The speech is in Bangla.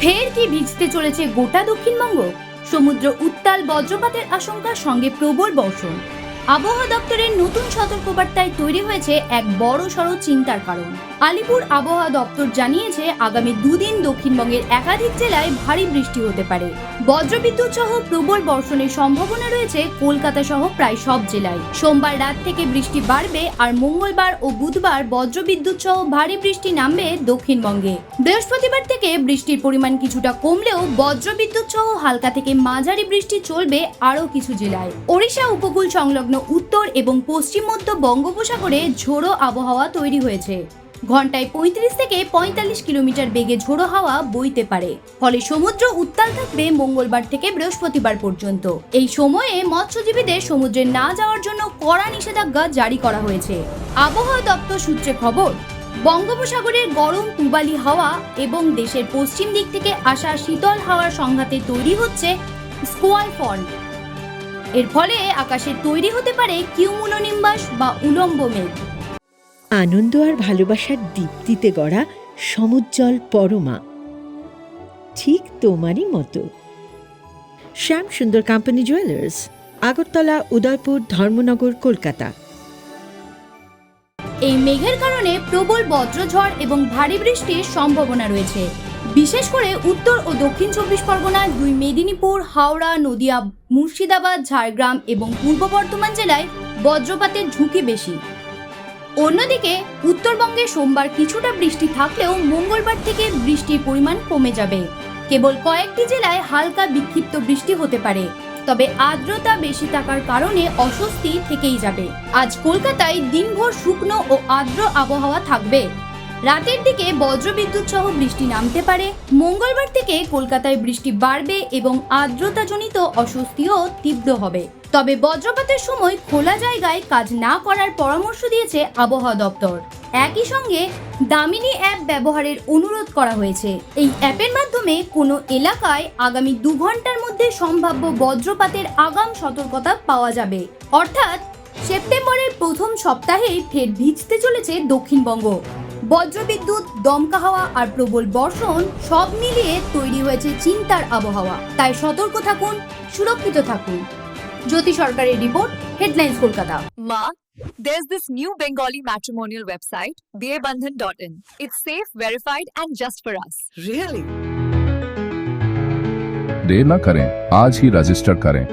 ফের কি ভিজতে চলেছে গোটা দক্ষিণবঙ্গ? সমুদ্র উত্তাল বজ্রপাতের আশঙ্কার সঙ্গে প্রবল বর্ষণ। আবহাওয়া দপ্তরের নতুন সতর্কবার্তায় তৈরি হয়েছে এক বড় সড় চিন্তার কারণ। আলিপুর আবহাওয়া দপ্তর জানিয়েছে, আগামী দুদিন দক্ষিণবঙ্গের একাধিক জেলায় ভারী বৃষ্টি হতে পারে। বজ্রবিদ্যুৎ সহ প্রবল বর্ষণের সম্ভাবনা রয়েছে কলকাতা সহ প্রায় সব জেলায়। সোমবার রাত থেকে বৃষ্টি বাড়বে আর মঙ্গলবার ও বুধবার বজ্রবিদ্যুৎ সহ ভারী বৃষ্টি নামবে দক্ষিণবঙ্গে। বৃহস্পতিবার থেকে বৃষ্টির পরিমাণ কিছুটা কমলেও বজ্রবিদ্যুৎ সহ হালকা থেকে মাঝারি বৃষ্টি চলবে আরও কিছু জেলায়। ওড়িশা উপকূল সংলগ্ন উত্তর এবং পশ্চিম মধ্য বঙ্গোপসাগরে ঝোড়ো আবহাওয়া তৈরি হয়েছে। ঘন্টায় পঁয়ত্রিশ থেকে পঁয়তাল্লিশ কিলোমিটার বেগে ঝোড়ো হাওয়া বইতে পারে। ফলে সমুদ্র উত্তাল থাকবে মঙ্গলবার থেকে বৃহস্পতিবার পর্যন্ত। এই সময়ে মৎস্যজীবীদের সমুদ্রে না যাওয়ার জন্য কড়া নিষেধাজ্ঞা জারি করা হয়েছে। আবহাওয়া দপ্তর সূত্রে খবর, বঙ্গোপসাগরের গরম পূবালি হাওয়া এবং দেশের পশ্চিম দিক থেকে আসা শীতল হাওয়ার সংঘাতে তৈরি হচ্ছে স্কোয়াল ফন্ট এর ফলে আকাশে তৈরি হতে পারে কিউমুলোনিম্বাস বা উলম্ব মেঘ। আনন্দ আর ভালোবাসার দীপ্তিতে গড়া সমুজ্জ্বল পরমা। ঠিক তোমারই মতো। Shyam Sundar company jewellers Agartala, Udaipur, Dharmanagar, Kolkata. এই মেঘের কারণে প্রবল বজ্রঝড় এবং ভারী বৃষ্টির সম্ভাবনা রয়েছে। বিশেষ করে উত্তর ও দক্ষিণ চব্বিশ পরগনার দুই মেদিনীপুর, হাওড়া, নদিয়া, মুর্শিদাবাদ, ঝাড়গ্রাম এবং পূর্ব বর্ধমান জেলায় বজ্রপাতের ঝুঁকি বেশি। অন্যদিকে, উত্তরবঙ্গে সোমবার কিছুটা বৃষ্টি থাকলেও মঙ্গলবার থেকে বৃষ্টির পরিমাণ কমে যাবে। কেবল কয়েকটি জেলায় হালকা বিক্ষিপ্ত বৃষ্টি হতে পারে। তবে আর্দ্রতা বেশি থাকার কারণে অস্বস্তি থেকেই যাবে। আজ কলকাতায় দিনভর শুকনো ও আর্দ্র আবহাওয়া থাকবে। রাতের দিকে বজ্রবিদ্যুৎ সহ বৃষ্টি নামতে পারে। মঙ্গলবার থেকে কলকাতায় বৃষ্টি বাড়বে এবং আর্দ্রতাজনিত অস্বস্তিও তীব্র হবে। তবে বজ্রপাতের সময় খোলা জায়গায় কাজ না করার পরামর্শ দিয়েছে আবহাওয়া দপ্তর। একই সঙ্গে দামিনী অ্যাপ ব্যবহারের অনুরোধ করা হয়েছে। এই অ্যাপের মাধ্যমে কোনো এলাকায় আগামী দু ঘণ্টার মধ্যে সম্ভাব্য বজ্রপাতের আগাম সতর্কতা পাওয়া যাবে। অর্থাৎ সেপ্টেম্বরের প্রথম সপ্তাহেই ফের ভিজতে চলেছে দক্ষিণবঙ্গ। বজ্রবিদ্যুৎ, দমকা হাওয়া আর প্রবল বর্ষণ সব মিলিয়ে তৈরি হয়েছে চিন্তার আবহাওয়া। তাই সতর্ক থাকুন, সুরক্ষিত থাকুন। জ্যোতি সরকারের report headlines Kolkata Ma, there's this new Bengali matrimonial website, dearbandhan.in. It's safe, verified, and just for us. Really? देर न करें आज ही रजिस्टर करें